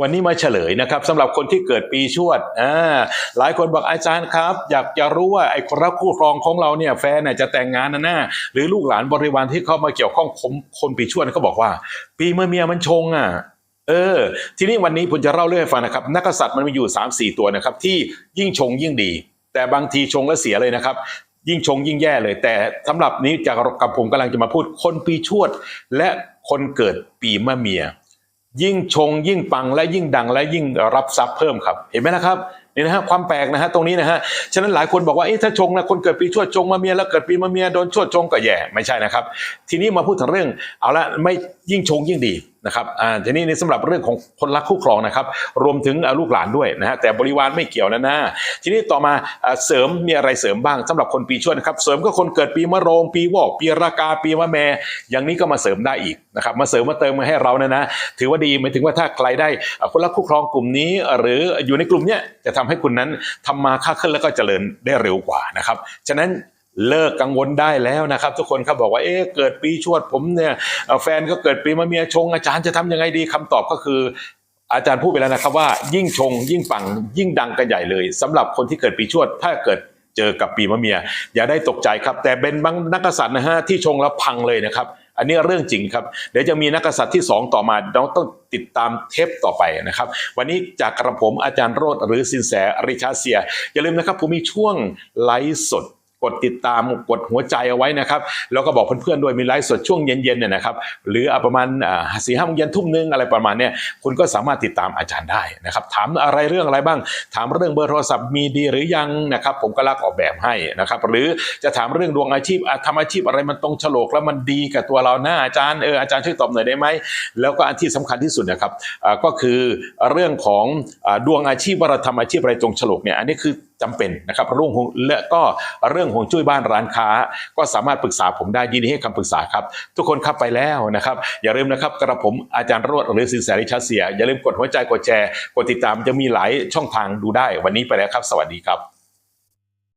วันนี้มาเฉลยนะครับสำหรับคนที่เกิดปีชวดอ่าหลายคนบอกอาจารย์ครับ อยากจะรู้ว่าไอ้คนรักคู่ครองของเราเนี่ยแฟนเนี่ยจะแต่งงานนะนะหรือลูกหลานบริวารที่เข้ามาเกี่ยวข้องคนปีชวดเขาบอกว่า ปีมะเมียมันชงอะเออทีนี้วันนี้ผมจะเล่าเรื่องให้ฟังนะครับ นักษัตริย์มันมีอยู่3ามสี่ตัวนะครับ ที่ยิ่งชงยิ่งดี แต่บางทีชงแล้วเสียเลยนะครับ ยิ่งชงยิ่งแย่เลย แต่สำหรับนี้จากกับผมกำลังจะมาพูดคนปีชวด และคนเกิดปีมะเมีย ยิ่งชงยิ่งปังและยิ่งดังและยิ่งรับทรัพย์เพิ่มครับ เห็นไหมนะครับ นี่นะฮะความแปลกนะฮะตรงนี้นะฮะฉะนั้นหลายคนบอกว่าเอ๊ะถ้าชงนะคนเกิดปีชวดชงมาเมียแล้วเกิดปีมะเมียโดนชวดชงก็แย่ไม่ใช่นะครับ ทีนี้มาพูดถึงเรื่องเอาละไม่ยิ่งชงยิ่งดีนะครับอ่าทีนี้ในสำหรับเรื่องของคนรักคู่ครองนะครับ รวมถึงลูกหลานด้วยนะฮะแต่บริวารไม่เกี่ยวนะนะทีนี้ต่อมาอเสริมมีอะไรเสริมบ้างสำหรับคนปีชวดนะครับ เสริมก็คนเกิดปีมะโรง ปีวอกปีรากาปีมะแม อย่างนี้ก็มาเสริมได้อีกนะครับ มาเสริมมาเติมมาให้เรานะนะ ถือว่าดีหมายถึงว่าถ้าใครได้คนรักคู่ครองกลุ่มนี้ หรืออยู่ในกลุ่มเนี้ยจะทำให้คุณนั้นทำมาค้าขึ้นแล้วก็เจริญได้เร็วกว่านะครับ ฉะนั้นเลิกกังวลได้แล้วนะครับ ทุกคนครับบอกว่าเอ๊ะเกิดปีชวดผมเนี่ยแฟนก็เกิดปีมะเมียชง อาจารย์จะทำยังไงดีคำตอบก็คืออาจารย์พูดไปแล้วนะครับว่ายิ่งชง ยิ่งปังยิ่งดังกันใหญ่เลยสำหรับคนที่เกิดปีชวด ถ้าเกิดเจอกับปีมะเมีย อย่าได้ตกใจครับ แต่เป็นบางนักกษัตริย์นะฮะที่ชงแล้วพังเลยนะครับ อันนี้เรื่องจริงครับ เดี๋ยวจะมีนักกษัตริย์ที่สองต่อมาเราต้องติดตามเทปต่อไปนะครับ วันนี้จากกระผมอาจารย์โรดหรือสินแสอริชาเซีย อย่าลืมนะครับผมมีช่วงไลฟ์สด กดติดตามกดหัวใจเอาไว้นะครับแล้วก็บอกเพื่อนๆด้วยมีไลฟ์สดช่วงเย็นๆเนี่ยนะครับหรืออประมาณสี่ห้าโมงเย็นทุ่มนึงอะไรประมาณเนี้ยคุณก็สามารถติดตามอาจารย์ได้นะครับถามอะไรเรื่องอะไรบ้าง ถามเรื่องเบอร์โทรศัพท์มีดีหรือยังนะครับผมก็รักออกแบบให้นะครับหรือจะถามเรื่องดวงอาชีพอะทำอาชีพอะไรมันตรงฉลกแล้วมันดีกับตัวเราหน้าอาจารย์เอออาจารย์ช่วยตอบหน่อยได้ไหมแล้วก็อันที่สำคัญที่สุดนะครับก็คือเรื่องของดวงอาชีพว่าเราทำอาชีพอะไรตรงฉลกเนี่ยอันนี้คือ จำเป็นนะครับเรื่องและก็เรื่องของจุ้ยบ้านร้านค้า ก็สามารถปรึกษาผมได้ยินดีให้คำปรึกษาครับ ทุกคนครับไปแล้วนะครับ อย่าลืมนะครับกระผมอาจารย์รวดหรือสินแสริชาเสีย อย่าลืมกดหัวใจกดแชร์กดติดตามจะมีหลายช่องทางดูได้วันนี้ไปแล้วครับ สวัสดีครับ